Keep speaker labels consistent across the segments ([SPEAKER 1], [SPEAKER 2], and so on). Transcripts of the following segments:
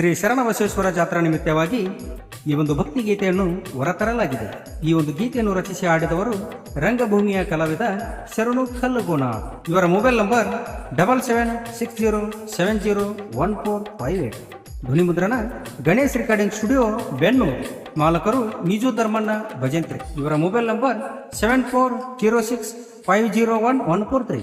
[SPEAKER 1] ಶ್ರೀ ಶರಣಬಸವೇಶ್ವರ ಜಾತ್ರಾ ನಿಮಿತ್ತವಾಗಿ ಈ ಒಂದು ಭಕ್ತಿ ಗೀತೆಯನ್ನು ಹೊರತರಲಾಗಿದೆ. ಈ ಒಂದು ಗೀತೆಯನ್ನು ರಚಿಸಿ ಆಡಿದವರು ರಂಗಭೂಮಿಯ ಕಲಾವಿದ ಶರಣು ಕಲ್ಲುಗೋಣ. ಇವರ mobile number double seven six zero seven zero one four five eight. ಧ್ವನಿ ಮುದ್ರಣ ಗಣೇಶ್ ರೆಕಾರ್ಡಿಂಗ್ ಸ್ಟುಡಿಯೋ ಬೆನ್ನೂರು. ಮಾಲಕರು ನಿಜು ಧರ್ಮಣ್ಣ ಭಜಂತ್ರಿ. ಇವರ mobile number seven four zero six five zero one one four three.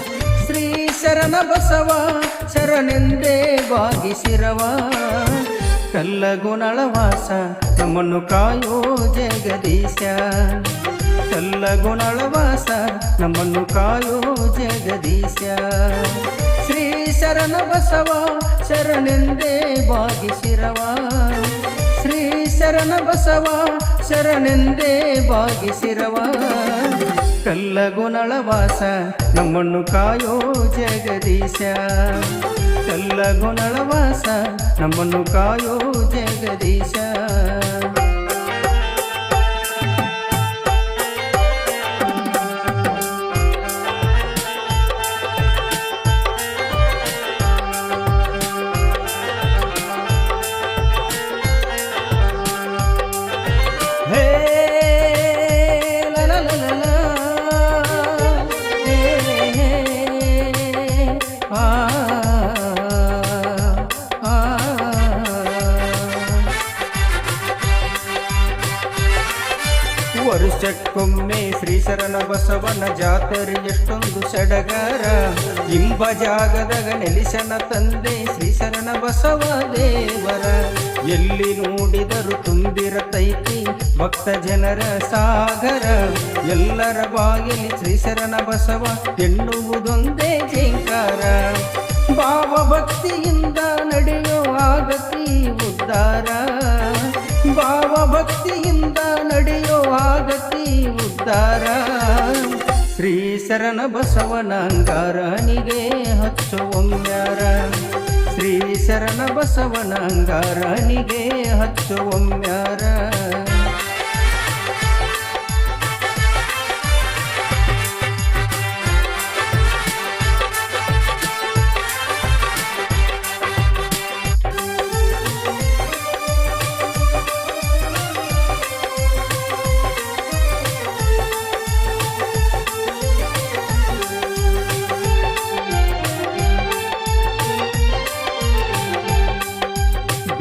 [SPEAKER 1] Sharana Basava, ಶರಣೆಂದೇ ಬಾಗಿಸಿರವ. ಕಲ್ಲ ಗುಣಳವಾಸ ನಮ್ಮನ್ನು ಕಾಯೋ ಜಗದೀಶ. ಕಲ್ಲಗುಣಳವಾಸ ನಮ್ಮನ್ನು ಕಾಯೋ ಜಗದೀಶ. ಶ್ರೀ ಶರಣ ಬಸವ, ಶರಣೆಂದೇ ಬಾಗಿಸಿರವ. ಶ್ರೀ ಶರಣ ಬಸವ, ಶರಣೆಂದೇ ಬಾಗಿಸಿರವ ಕಲ್ಲಗುಣಳವಾಸ ನಮ್ಮನ್ನು ಕಾಯೋ ಜಗದೀಶ. ಕಲ್ಲಗುಣಳವಾಸ ನಮ್ಮನ್ನು ಕಾಯೋ ಜಗದೀಶ. ವರ್ಷಕ್ಕೊಮ್ಮೆ ಶ್ರೀ ಶರಣ ಬಸವನ ಜಾತ್ರೆ ಎಷ್ಟೊಂದು ಸಡಗಾರ. ಇಂಬ ಜಾಗದಾಗ ನೆಲಿಸನ ತಂದೆ ಶ್ರೀ ಶರಣ ಬಸವ ದೇವರ. ಎಲ್ಲಿ ನೋಡಿದರು ತುಂಬಿರತೈತಿ ಭಕ್ತ ಜನರ ಸಾಗರ. ಎಲ್ಲರ ಬಾಗಿಲಿ ಶ್ರೀ ಶರಣ ಬಸವ ಎನ್ನುವುದೊಂದೇ ಜಿಂಕಾರ. ಭಾವ ಭಕ್ತಿಯಿಂದ ನಡೆಯುವ ಆಗತಿ ಉದ್ದಾರ. ಭಾವ ಆಗತಿ ಉದ್ಧಾರ ಶ್ರೀ ಶರಣ ಬಸವನಂಗಾರನಿಗೆ ಹಚ್ಚು ಒಮ್ಮ್ಯಾರ ಶ್ರೀ ಶರಣ ಬಸವನಂಗಾರನಿಗೆ ಹಚ್ಚು ಹಚ್ಚುವಮ್ಯಾರ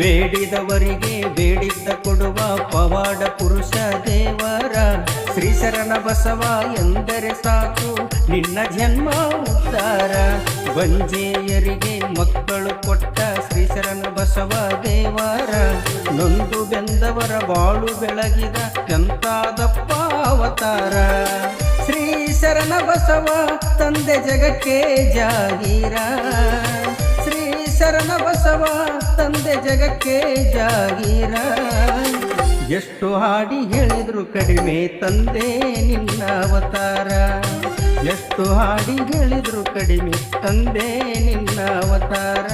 [SPEAKER 1] ಬೇಡಿದವರಿಗೆ ಬೇಡಿದ್ದ ಕೊಡುವ ಪವಾಡ ಪುರುಷ ದೇವರ ಶ್ರೀ ಶರಣ ಬಸವ ಎಂದರೆ ಸಾಕು, ನಿನ್ನ ಜನ್ಮ ಉದ್ಧಾರ ಬಂಜೆಯರಿಗೆ ಮಕ್ಕಳು ಕೊಟ್ಟ ಶ್ರೀ ಶರಣ ಬಸವ ದೇವರ, ನೊಂದು ಬೆಂದವರ ಬಾಳು ಬೆಳಗಿದ ಎಂತಾದಪ್ಪ ಅವತಾರ. ಶ್ರೀ ಶರಣ ಬಸವ, ತಂದೆ ಜಗಕ್ಕೆ ಜಾಗೀರ. ಶರಣ ಬಸವ ತಂದೆ ಜಗಕ್ಕೆ ಜಾಗೀರ. ಎಷ್ಟು ಹಾಡಿ ಹೇಳಿದ್ರು ಕಡಿಮೆ ತಂದೆ ನಿನ್ನ ಅವತಾರ. ಎಷ್ಟು ಹಾಡಿ ಹೇಳಿದ್ರು ಕಡಿಮೆ ತಂದೆ ನಿನ್ನ ಅವತಾರ.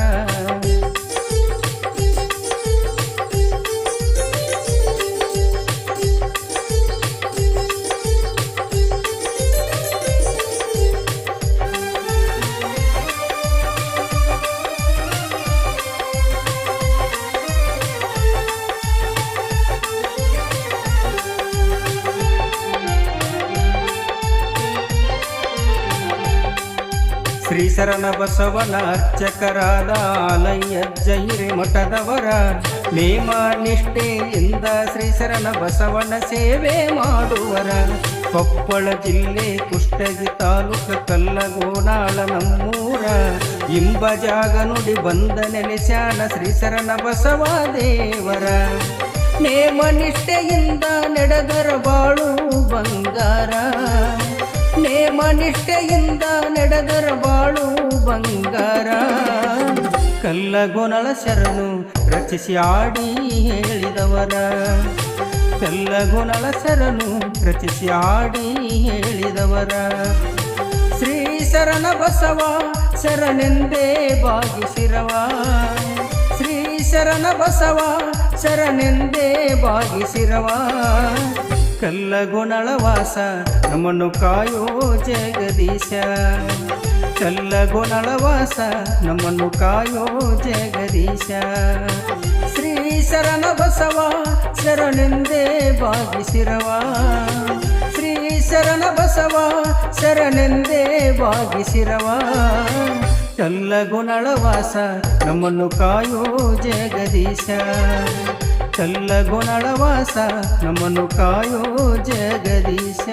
[SPEAKER 1] ಶ್ರೀ ಶರಣ ಬಸವನ ಅರ್ಚಕರಾದ ಆಲಯ್ಯ ಜೈರಿ ಮಠದವರ ನೇಮ ನಿಷ್ಠೆಯಿಂದ ಶ್ರೀ ಶರಣ ಬಸವನ ಸೇವೆ ಮಾಡುವರ ಕೊಪ್ಪಳ ಜಿಲ್ಲೆ ಕುಷ್ಟಗಿ ತಾಲೂಕು ಕಲ್ಲಗೋನಾಳ ನಮ್ಮೂರ. ಇಂಬ ಜಾಗ ನುಡಿ ಬಂದ ನೆಲೆಸ್ಯಾನ ಶ್ರೀ ಶರಣ ಬಸವ ದೇವರ ನೇಮ ನಿಷ್ಠೆಯಿಂದ ನಡೆದರ ಬಾಳು ಬಂಗಾರ. ನೇಮ ನಿಷ್ಠೆಯಿಂದ ನಡೆದರ ಬಾಳು ಬಂಗಾರ. ಕಲ್ಲಗೊನಳ ಶರಣು ರಚಿಸಿ ಆಡಿ ಹೇಳಿದವರ. ಕಲ್ಲಗೊನಳ ಶರಣು ರಚಿಸಿ ಆಡಿ ಹೇಳಿದವರ. ಶ್ರೀ ಶರಣ ಬಸವ ಶರಣೆಂದೇ ಬಾಗಿಸಿರವ. ಶ್ರೀ ಶರಣ ಬಸವ ಶರಣೆಂದೇ ಬಾಗಿಸಿರವ. ಕಲ್ಲಗೊನಳ ವಾಸ ನಮ್ಮನ್ನು ಕಾಯೋ ಜಗದೀಶ. ಕಲ್ಲಗೊನಳ ವಾಸ ನಮ್ಮನ್ನು ಕಾಯೋ ಜಗದೀಶ. ಶ್ರೀ ಶರಣ ಬಸವ ಶರಣೆಂದೇ ಬಾಗಿಸಿರವ ಶ್ರೀ ಶರಣ ಬಸವ ಶರಣೆಂದೇ ಬಾಗಿಸಿರವ ಕಲ್ಲಗುಣಳ ವಾಸ ನಮ್ಮನ್ನು ಕಾಯೋ ಜಗದೀಶ. ಕಲ್ಲಗುಣಳ ಗುಣಳವಾಸ ನಮ್ಮನ್ನು ಕಾಯೋ ಜಗದೀಶ.